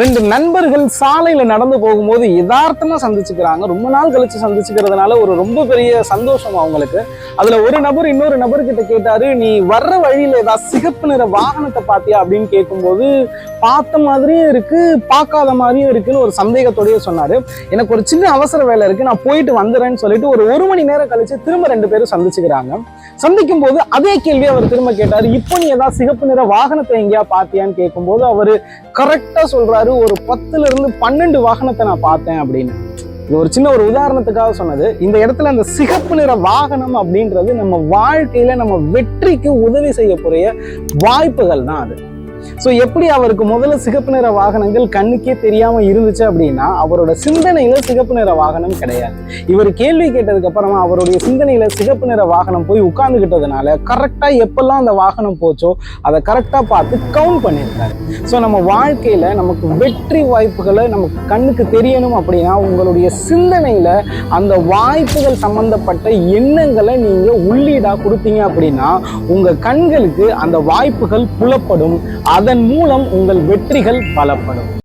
ரெண்டு நண்பர்கள் சாலையில நடந்து போகும்போது யதார்த்தமா சந்திச்சுக்கிறாங்க. ரொம்ப நாள் கழிச்சு சந்திச்சுக்கிறதுனால ஒரு ரொம்ப பெரிய சந்தோஷம் அவங்களுக்கு. அதுல ஒரு நபர் இன்னொரு நபர்கிட்ட கேட்டாரு நீ வர்ற வழியில ஏதாவது சிகப்பு நிற வாகனத்தை பாத்தியா அப்படின்னு கேட்கும்போது பார்த்த மாதிரியும் இருக்கு பார்க்காத மாதிரியும் இருக்குன்னு ஒரு சந்தேகத்தோடய சொன்னாரு. எனக்கு ஒரு சின்ன அவசர வேலை இருக்கு நான் போயிட்டு வந்துடுறேன்னு சொல்லிட்டு ஒரு ஒரு மணி நேரம் கழிச்சு திரும்ப ரெண்டு பேரும் சந்திச்சுக்கிறாங்க. சந்திக்கும் போது அதே கேள்வி அவர் திரும்ப கேட்டாரு. இப்போ நீ ஏதாவது சிகப்பு நிற வாகனத்தை எங்கேயா பாத்தியான்னு கேட்கும்போது அவர் கரெக்டா சொல்றாரு ஒரு பத்துல இருந்து பன்னெண்டு வாகனத்தை நான் பார்த்தேன் அப்படின்னு. இது ஒரு சின்ன ஒரு உதாரணத்துக்காக சொன்னது. இந்த இடத்துல அந்த சிகப்பு நிற வாகனம் அப்படின்றது நம்ம வாழ்க்கையில நம்ம வெற்றிக்கு உதவி செய்யக்கூடிய வாய்ப்புகள் தான் அது. ஸோ எப்படி அவருக்கு முதல்ல சிகப்பு நிற வாகனங்கள் கண்ணுக்கே தெரியாமல் இருந்துச்சு அப்படின்னா அவரோட சிந்தனையில சிகப்பு நிற வாகனம் கிடையாது. இவர் கேள்வி கேட்டதுக்கு அப்புறமா அவருடைய சிந்தனையில சிகப்பு நிற வாகனம் போய் உட்கார்ந்துக்கிட்டதுனால கரெக்டா எப்பெல்லாம் அந்த வாகனம் போச்சோ அதை கரெக்டா பார்த்து கவுண்ட் பண்ணியிருக்காரு. ஸோ நம்ம வாழ்க்கையில நமக்கு வெற்றி வாய்ப்புகளை நமக்கு கண்ணுக்கு தெரியணும் அப்படின்னா உங்களுடைய சிந்தனையில அந்த வாய்ப்புகள் சம்பந்தப்பட்ட எண்ணங்களை நீங்க உள்ளீடா கொடுத்தீங்க அப்படின்னா உங்க கண்களுக்கு அந்த வாய்ப்புகள் புலப்படும். அதன் மூலம் உங்கள் வெற்றிகள் பலப்படும்.